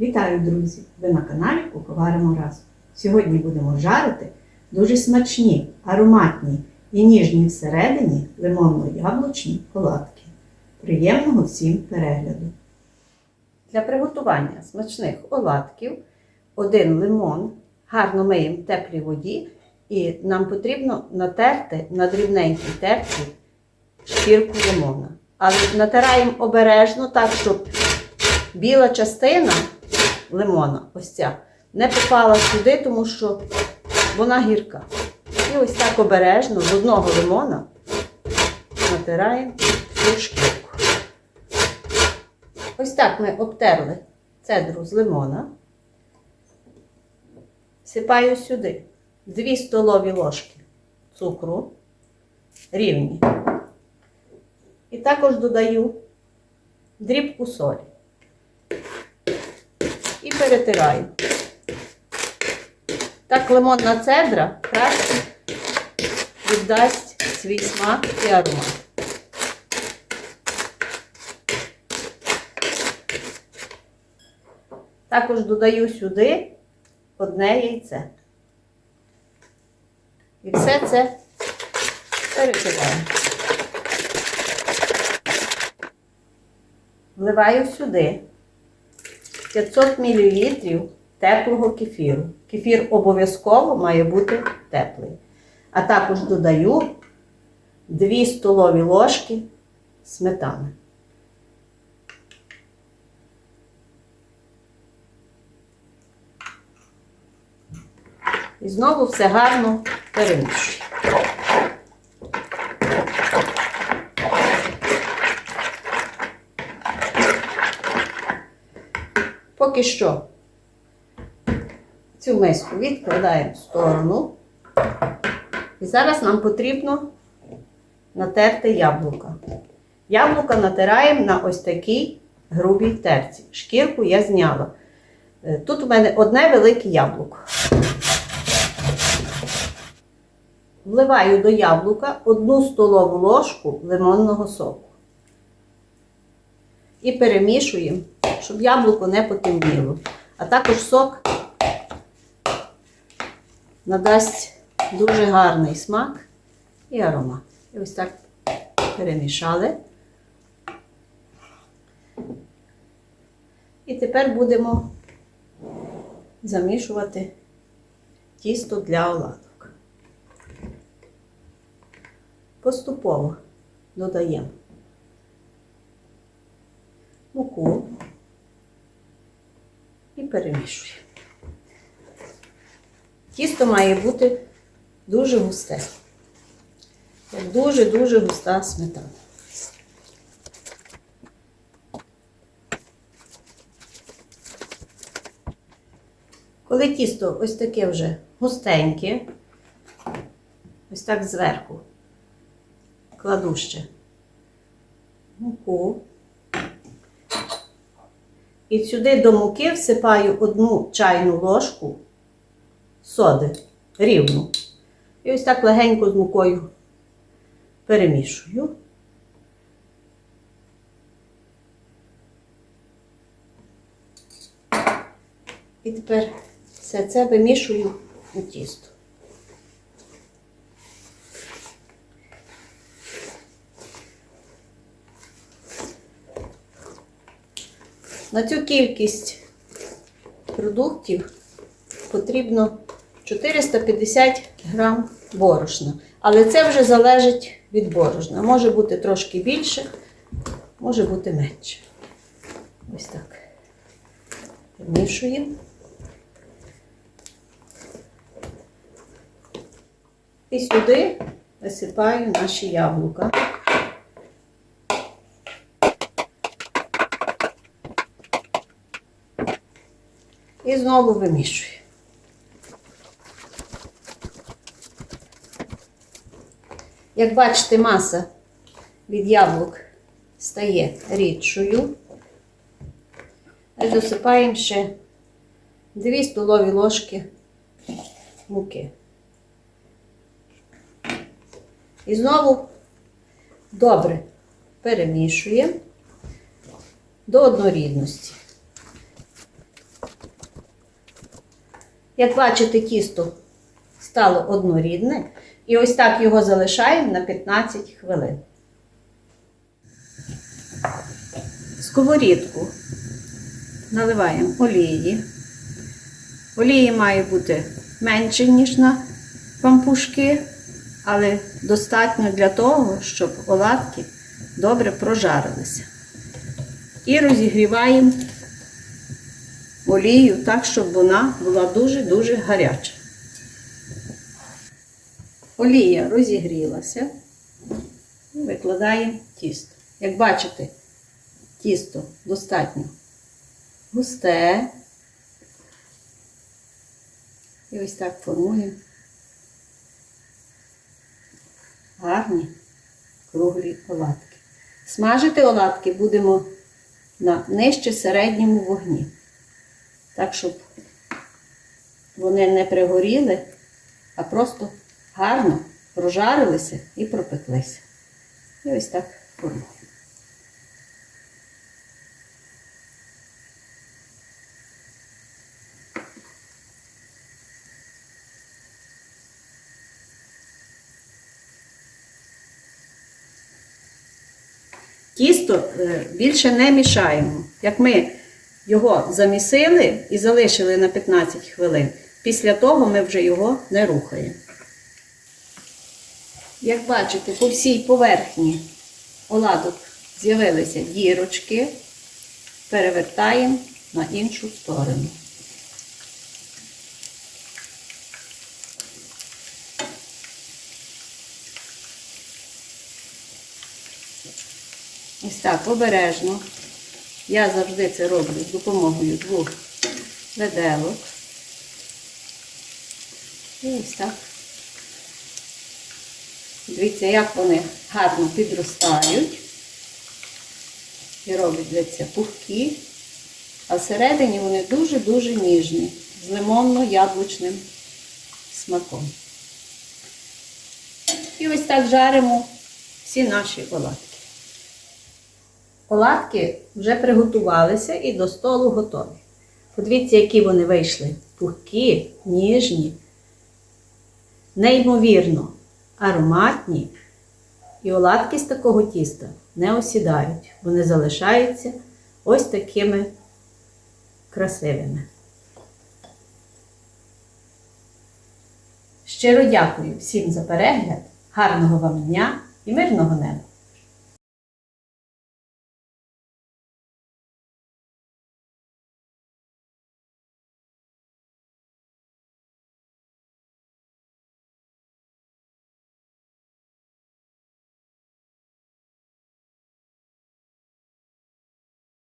Вітаю, друзі! Ви на каналі Куховаримо разом. Сьогодні будемо жарити дуже смачні, ароматні і ніжні всередині лимонно-яблучні оладки. Приємного всім перегляду! Для приготування смачних оладків один лимон гарно миємо в теплій воді і нам потрібно натерти на дрібненькій терці шкірку лимона. Але натираємо обережно так, щоб біла частина лимона, ось ця, не попала сюди, тому що вона гірка. І ось так обережно з одного лимона натираємо всю шкірку. Ось так ми обтерли цедру з лимона. Сипаю сюди 2 столові ложки цукру рівні. І також додаю дрібку солі. Перетираю. Так лимонна цедра краще віддасть свій смак і аромат. Також додаю сюди одне яйце. І все це перетираю. Вливаю сюди 500 мл теплого кефіру. Кефір обов'язково має бути теплий. А також додаю 2 столові ложки сметани. І знову все гарно перемішую. Поки що цю миску відкладаємо в сторону. І зараз нам потрібно натерти яблука. Яблука натираємо на ось такій грубій терці. Шкірку я зняла. Е, Тут у мене одне велике яблуко. Вливаю до яблука одну столову ложку лимонного соку. І перемішуємо, щоб яблуко не потемніло. А також сок надасть дуже гарний смак і аромат. І ось так перемішали. І тепер будемо замішувати тісто для оладок. Поступово додаємо муку перемішуємо. Тісто має бути дуже густе. Дуже-дуже густа сметана. Коли тісто ось таке вже густеньке, ось так зверху кладу ще муку. І сюди до муки всипаю одну чайну ложку соди рівну. І ось так легенько з мукою перемішую. І тепер все це вимішую у тісто. На цю кількість продуктів потрібно 450 грам борошна. Але це вже залежить від борошна. Може бути трошки більше, може бути менше. Ось так. Вмішуємо. І сюди висипаю наші яблука. І знову вимішую. Як бачите, маса від яблук стає рідшою. Досипаємо ще 2 столові ложки муки. І знову добре перемішуємо до однорідності. Як бачите, тісто стало однорідне. І ось так його залишаємо на 15 хвилин. Сковорідку наливаємо олії. Олії має бути менше, ніж на пампушки, але достатньо для того, щоб оладки добре прожарилися. І розігріваємо олію так, щоб вона була дуже-дуже гаряча. Олія розігрілася. Викладаємо тісто. Як бачите, тісто достатньо густе. І ось так формуємо гарні круглі оладки. Смажити оладки будемо на нижче середньому вогні. Так, щоб вони не пригоріли, а просто гарно прожарилися і пропеклися. І ось так формуємо. Тісто е, більше не мішаємо. Як ми його замісили і залишили на 15 хвилин, після того ми вже його не рухаємо. Як бачите, по всій поверхні оладок з'явилися дірочки, перевертаємо на іншу сторону. Ось так обережно. Я завжди це роблю з допомогою двох виделок. І ось так. Дивіться, як вони гарно підростають. І роблять дивіться, пухкі. А всередині вони дуже-дуже ніжні, з лимонно-яблучним смаком. І ось так жаримо всі наші оладки. Оладки вже приготувалися і до столу готові. Подивіться, які вони вийшли. Пухкі, ніжні, неймовірно ароматні. І оладки з такого тіста не осідають. Вони залишаються ось такими красивими. Щиро дякую всім за перегляд, гарного вам дня і мирного неба!